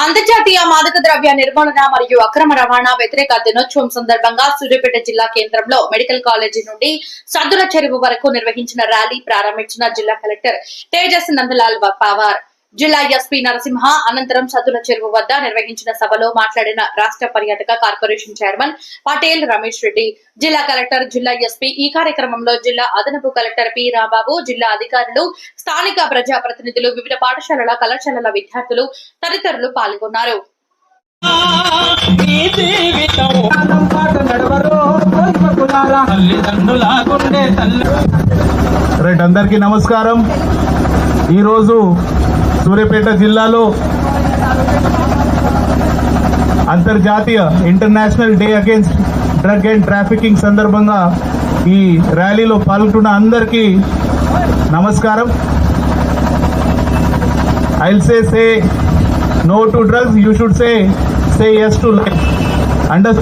అంతర్జాతీయ మాదక ద్రవ్య నిర్మూలన మరియు అక్రమ రవాణా వ్యతిరేక దినోత్సవం సందర్భంగా సూర్యాపేట జిల్లా కేంద్రంలో మెడికల్ కాలేజీ నుండి సద్దుల చెరువు వరకు నిర్వహించిన ర్యాలీ ప్రారంభించిన జిల్లా కలెక్టర్ తేజస్ నందలాల్ పవార్. జిల్లా ఎస్పీ నరసింహ అనంతరం సద్దుల చెరువు వద్ద నిర్వహించిన సభలో మాట్లాడిన రాష్ట్ర పర్యాటక కార్పొరేషన్ చైర్మన్ పటేల్ రమేష్ రెడ్డి జిల్లా కలెక్టర్ జిల్లా ఎస్పీ ఈ కార్యక్రమంలో జిల్లా అదనపు కలెక్టర్ పి రాబాబు జిల్లా అధికారులు స్థానిక ప్రజాప్రతినిధులు వివిధ పాఠశాలల కళాశాలల విద్యార్థులు తదితరులు పాల్గొన్నారు. రైట్ అందరికీ నమస్కారం. ఈరోజు సూర్యాపేట జిల్లాలో అంతర్జాతీయ international day against drug and trafficking సందర్భంగా ఈ ర్యాలీలో పాల్గొంటున్న అందరికీ నమస్కారం. I'll say say no to drugs you should say say yes to life and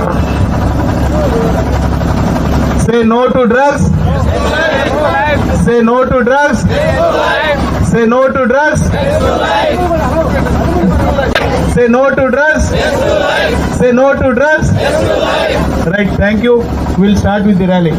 say no to drugs Say no to drugs. Say no to drugs. Say no to drugs. Say no to drugs. Right, thank you. We'll start with the rally.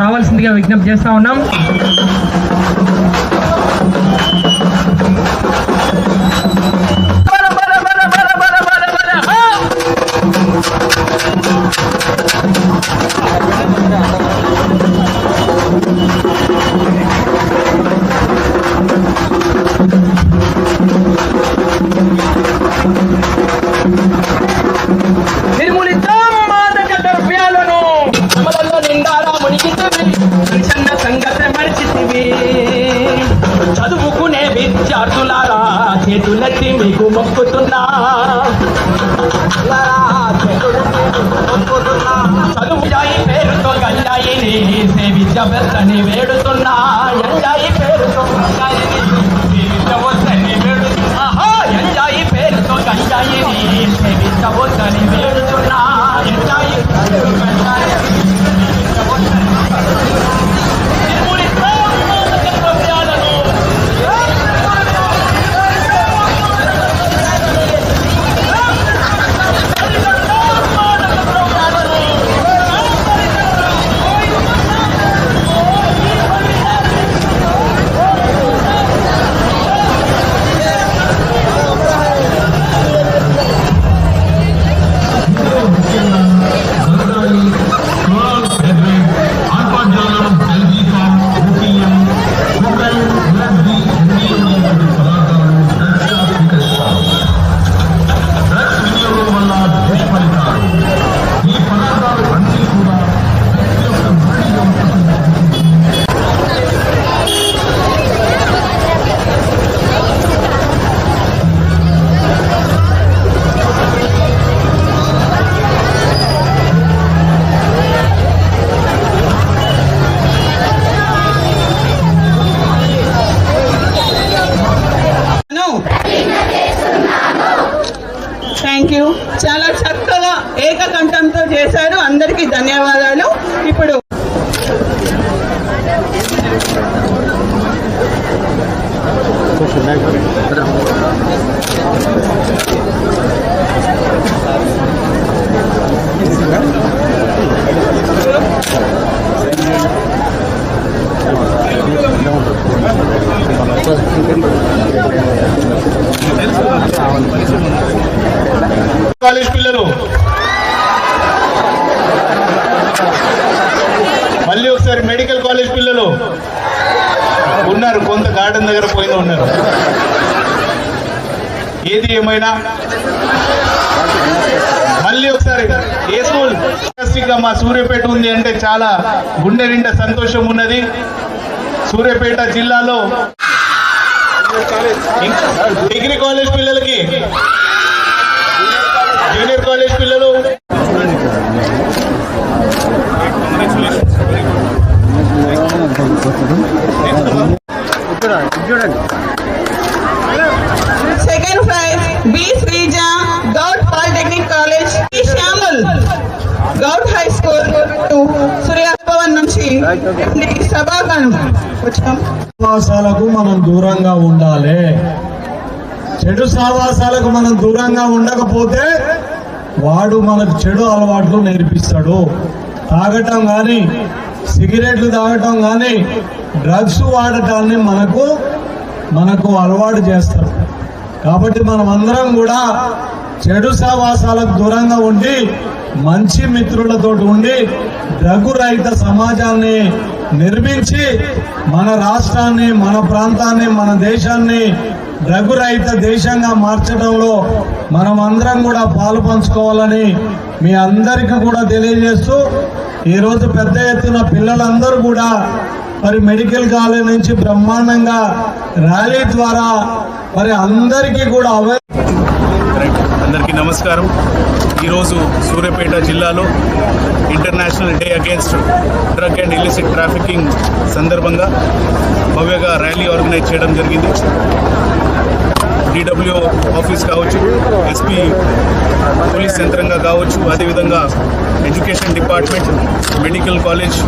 రావాల్సిందిగా విజ్ఞప్తి చేస్తా ఉన్నాం. సేవించవద్దని వేడుతున్నా. College పిల్లలు. మళ్ళీ ఒకసారి medical college పిల్లలు. ఉన్నారు కొంత గార్డెన్ దగ్గర పోయిన ఉన్నారు. ఏది ఏమైనా? మళ్ళీ ఒకసారి ఏ స్కూల్? గా మా సూర్యాపేట ఉంది అంటే చాలా గుండె నిండా సంతోషం ఉన్నది. సూర్యాపేట జిల్లాలో డిగ్రీ కాలేజ్ పిల్లలకి జూనియర్ కాలేజ్ పిల్లలు. Second prize B Sreeja Goud polytechnic college B Shyamal Goud high school Suryabhavan నుంచి సభాగణం వచ్చాం సావాసాలకు మనం దూరంగా ఉండాలి. చెడు సావాసాలకు మనం దూరంగా ఉండకపోతే వాడు మనకు చెడు అలవాట్లు నేర్పిస్తాడు. తాగటం కానీ సిగరెట్లు తాగటం కానీ డ్రగ్స్ వాడటాన్ని మనకు మనకు అలవాటు చేస్తాడు కాబట్టి మనం అందరం కూడా చెడు సావాసాలకు దూరంగా ఉండి మంచి మిత్రులతో ఉండి డ్రగ్గు రహిత సమాజాన్ని నిర్మించి మన రాష్ట్రాన్ని మన ప్రాంతాన్ని మన దేశాన్ని రఘురహిత రహిత దేశంగా మార్చడంలో మనం అందరం కూడా పాలు పంచుకోవాలని మీ అందరికీ కూడా తెలియజేస్తూ ఈరోజు పెద్ద ఎత్తున పిల్లలందరూ కూడా మరి మెడికల్ కాలేజ్ నుంచి బ్రహ్మాండంగా ర్యాలీ ద్వారా మరి అందరికీ కూడా అవే అందరికీ నమస్కారం. ఈరోజు సూర్యాపేట జిల్లాలో international day against drug and illicit trafficking సందర్భంగా భవ్యగా ర్యాలీ ఆర్గనైజ్ చేయడం జరిగింది. డిడబ్ల్యూ ఆఫీస్ కావచ్చు ఎస్పీ పోలీస్ యంత్రంగా కావచ్చు అదేవిధంగా ఎడ్యుకేషన్ డిపార్ట్మెంట్ మెడికల్ కాలేజ్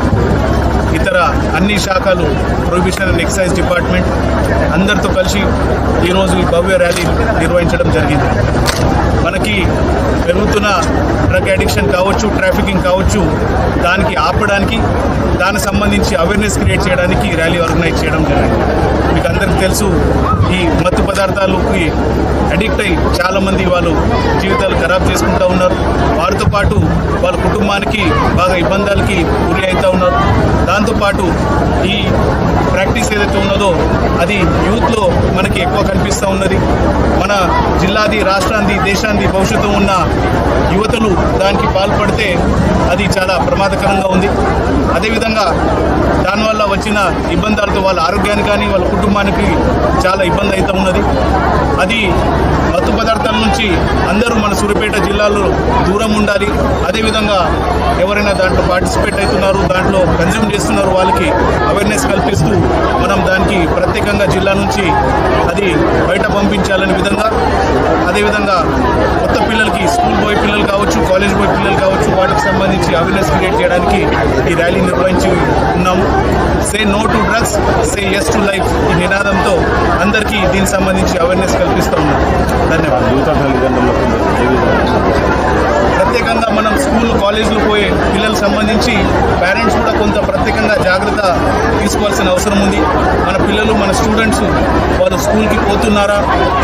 ఇతర అన్ని శాఖలు ప్రొహిబిషన్ అండ్ ఎక్సైజ్ డిపార్ట్మెంట్ అందరితో కలిసి ఈరోజు ఈ భవ్య ర్యాలీ నిర్వహించడం జరిగింది. మనకి పెరుగుతున్న డ్రగ్ అడిక్షన్ కావచ్చు ట్రాఫికింగ్ కావచ్చు దానికి ఆపడానికి దానికి సంబంధించి అవేర్నెస్ క్రియేట్ చేయడానికి ర్యాలీ ఆర్గనైజ్ చేయడం జరిగింది. మీకు అందరికీ తెలుసు ఈ మత్తు పదార్థాలకి అడిక్ట్ అయి చాలామంది వాళ్ళు జీవితాలు ఖరాబ్ చేసుకుంటూ ఉన్నారు. వారితో పాటు వాళ్ళ కుటుంబానికి బాగా ఇబ్బందులకి గురి అవుతూ ఉన్నారు. దాంతోపాటు ఈ ప్రాక్టీస్ ఏదైతే ఉన్నదో అది యూత్లో మనకి ఎక్కువ కనిపిస్తూ ఉన్నది. మన జిల్లాది రాష్ట్రాన్ని దేశాన్ని భవిష్యత్తు ఉన్న యువతలు దానికి పాల్పడితే అది చాలా ప్రమాదకరంగా ఉంది. అదేవిధంగా దానివల్ల వచ్చిన ఇబ్బందులతో వాళ్ళ ఆరోగ్యానికి కానీ వాళ్ళ కుటుంబానికి చాలా ఇబ్బంది అవుతూ ఉన్నది. అది మత్తు పదార్థాల నుంచి అందరూ మన సూర్యపేట జిల్లాలో దూరం ఉండాలి. అదేవిధంగా ఎవరైనా దాంట్లో పార్టిసిపేట్ అవుతున్నారు దాంట్లో కన్జ్యూమ్ చేస్తున్నారు వాళ్ళకి అవేర్నెస్ కల్పిస్తూ మనం దానికి ప్రత్యేకంగా జిల్లా నుంచి అది బయట పంపించాలనే విధంగా అదేవిధంగా కొత్త పిల్లలకి స్కూల్ పోయే పిల్లలు కావచ్చు కాలేజ్ పోయే పిల్లలు కావచ్చు వాటికి సంబంధించి అవేర్నెస్ క్రియేట్ చేయడానికి ఈ ర్యాలీ నిర్వహించి ఉన్నాము. Say no to drugs say yes to life ఈ నినాదంతో అందరికీ దీనికి సంబంధించి అవేర్నెస్ కల్పిస్తూ ఉన్నాం. ధన్యవాదాలు ప్రత్యేకంగా మనం స్కూల్ కాలేజీలు పోయే పిల్లలకు సంబంధించి పేరెంట్స్ కూడా కొంత ప్రత్యేకంగా జాగ్రత్త తీసుకోవాల్సిన అవసరం ఉంది. మన పిల్లలు మన స్టూడెంట్స్ వాళ్ళు స్కూల్కి పోతున్నారా?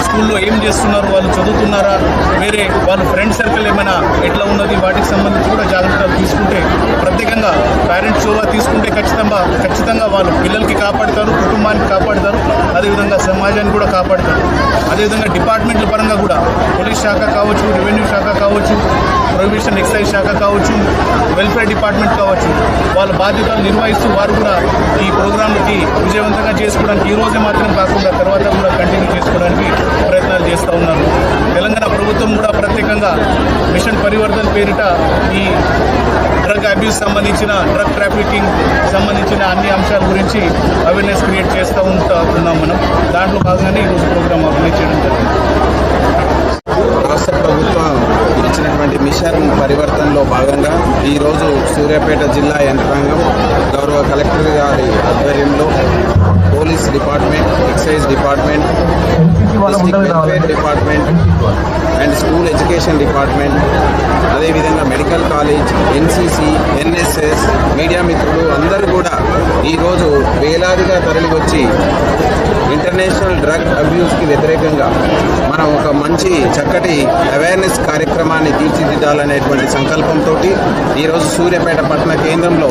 స్కూల్లో ఏం చేస్తున్నారు? వాళ్ళు చదువుతున్నారా? వేరే వాళ్ళ ఫ్రెండ్ సర్కిల్ ఏమైనా ఎట్లా ఉన్నది? వాటికి సంబంధించి కూడా జాగ్రత్తలు తీసుకుంటే ప్రత్యేకంగా పేరెంట్స్ తీసుకుంటే ఖచ్చితంగా ఖచ్చితంగా వాళ్ళు పిల్లలకి కాపాడతారు కుటుంబానికి కాపాడుతారు అదేవిధంగా సమాజాన్ని కూడా కాపాడుతారు. అదేవిధంగా డిపార్ట్మెంట్ల పరంగా కూడా పోలీస్ శాఖ కావచ్చు రెవెన్యూ శాఖ కావచ్చు ప్రొహిబిషన్ ఎక్సైజ్ శాఖ కావచ్చు వెల్ఫేర్ డిపార్ట్మెంట్ కావచ్చు వాళ్ళ బాధ్యతలు నిర్వహిస్తూ వారు కూడా ఈ ప్రోగ్రాంలకి విజయవంతంగా చేసుకోవడానికి ఈ రోజే మాత్రం కాకుండా తర్వాత కూడా కంటిన్యూ చేసుకోవడానికి ప్రయత్నాలు చేస్తూ ఉన్నారు. తెలంగాణ ప్రభుత్వం కూడా ప్రత్యేకంగా మిషన్ పరివర్తన పేరిట ఈ డ్రగ్ అబ్యూస్ సంబంధించిన డ్రగ్ ట్రాఫికింగ్ సంబంధించిన అన్ని అంశాల గురించి అవేర్నెస్ క్రియేట్ చేస్తూ ఉంటున్నాం మనం. దాంట్లో భాగంగానే ఈరోజు ప్రోగ్రామ్ ఆర్గనైజ్ చేయడం జరిగింది. రాష్ట్ర ప్రభుత్వం ఇచ్చినటువంటి మిషన్ పరివర్తనలో భాగంగా ఈరోజు సూర్యాపేట జిల్లా యంత్రాంగం గౌరవ కలెక్టర్ గారి ఆధ్వర్యంలో police department excise department welfare department and school education department అదేవిధంగా medical college NCC NSS media మిత్రులు అందరూ కూడా ఈరోజు వేలాదిగా తరలివచ్చి ఇంటర్నేషనల్ డ్రగ్ అబ్యూస్కి వ్యతిరేకంగా మనం ఒక మంచి చక్కటి అవేర్నెస్ కార్యక్రమాన్ని తీర్చిదిద్దాలనేటువంటి సంకల్పంతో ఈరోజు సూర్యాపేట పట్టణ కేంద్రంలో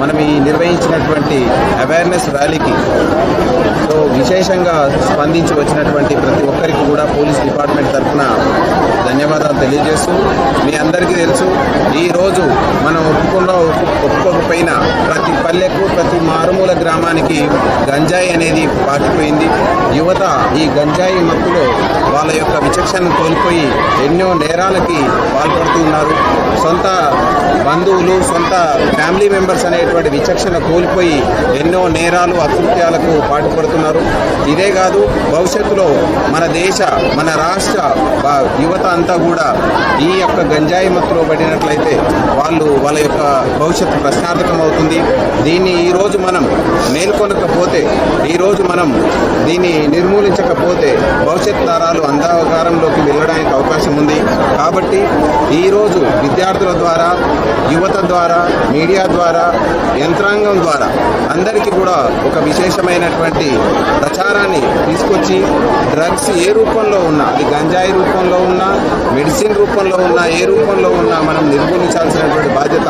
మనం ఈ నిర్వహించినటువంటి అవేర్నెస్ ర్యాలీకి సో విశేషంగా స్పందించి వచ్చినటువంటి ప్రతి ఒక్కరికి కూడా పోలీస్ డిపార్ట్మెంట్ తరఫున ధన్యవాదాలు తెలియజేస్తూ మీ అందరికీ తెలుసు ఈరోజు మనం ఒప్పుకుండా ఒప్పుకోకపోయినా ప్రతి పల్లెకు ప్రతి మారుమూల గ్రామానికి గంజాయి అనేది పాకిపోయింది. యువత ఈ గంజాయి మత్తులో వాళ్ళ యొక్క విచక్షణను కోల్పోయి ఎన్నో నేరాలకి పాల్పడుతున్నారు సొంత బంధువులు సొంత ఫ్యామిలీ మెంబర్స్ అనేటువంటి విచక్షణ కోల్పోయి ఎన్నో నేరాలు అకృత్యాలకు పాటుపడుతున్నారు. ఇదే కాదు భవిష్యత్తులో మన దేశ మన రాష్ట్ర యువత అంతా కూడా ఈ యొక్క గంజాయి మత్తులో పడినట్లయితే వాళ్ళు వాళ్ళ యొక్క భవిష్యత్తు ప్రశ్నార్థకం అవుతుంది దీన్ని ఈరోజు మనం మేల్కొనకపోతే ఈరోజు మనం దీన్ని నిర్మూలించకపోతే భవిష్యత్ తరాలు అంధకారంలోకి వెళ్ళడానికి అవకాశం ఉంది. కాబట్టి ఈరోజు విద్యార్థుల ద్వారా యువత ద్వారా మీడియా ద్వారా యంత్రాంగం ద్వారా అందరికీ కూడా ఒక విశేషమైనటువంటి ప్రచారాన్ని తీసుకొచ్చి డ్రగ్స్ ఏ రూపంలో ఉన్నా అది గంజాయి రూపంలో ఉన్నా మెడిసిన్ రూపంలో ఉన్నా ఏ రూపంలో ఉన్నా మనం నిర్మూలించాల్సినటువంటి బాధ్యత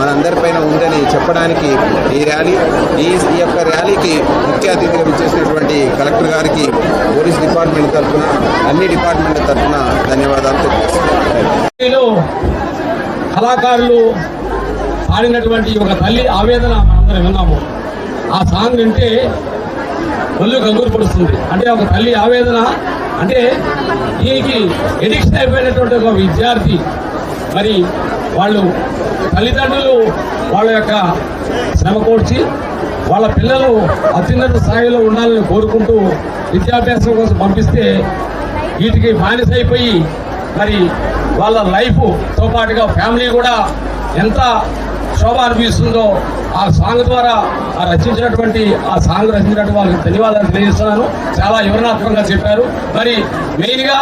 మనందరిపైన ఉందని చెప్పడానికి ఈ ర్యాలీ ఈ యొక్క ర్యాలీకి ముఖ్య అతిథిగా విచ్చేసినటువంటి కలెక్టర్ గారికి పోలీస్ డిపార్ట్మెంట్ తరఫున అన్ని డిపార్ట్మెంట్ల తరఫున ధన్యవాదాలు తెలియజేస్తున్నాను కళాకారులు పాడినటువంటి ఒక తల్లి ఆవేదన మనందరం విన్నాము. ఆ సాంగ్ వింటే ఒళ్ళు గంగూరు పడుతుంది అంటే ఒక తల్లి ఆవేదన అంటే దీనికి ఎడిక్షన్ అయిపోయినటువంటి ఒక విద్యార్థి మరి వాళ్ళు తల్లిదండ్రులు వాళ్ళ యొక్క శ్రమ కోర్చి వాళ్ళ పిల్లలు అత్యున్నత స్థాయిలో ఉండాలని కోరుకుంటూ విద్యాభ్యాసం కోసం పంపిస్తే వీటికి బానిసైపోయి మరి వాళ్ళ లైఫ్తో పాటుగా ఫ్యామిలీ కూడా ఎంత శోభ అనిపిస్తుందో ఆ సాంగ్ ద్వారా ఆ రచించినటువంటి ఆ సాంగ్ రచించినటువంటి వాళ్ళకి ధన్యవాదాలు తెలియజేస్తున్నాను. చాలా వివరణాత్మకంగా చెప్పారు. మరి మెయిన్గా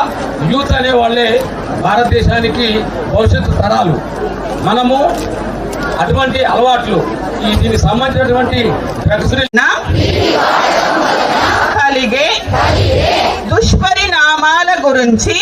యూత్ అనే వాళ్ళే భారతదేశానికి భవిష్యత్తు తరాలు. మనము అటువంటి అలవాట్లు ఈ దీనికి సంబంధించినటువంటి డ్రగ్స్ కలిగే దుష్పరిణామాల గురించి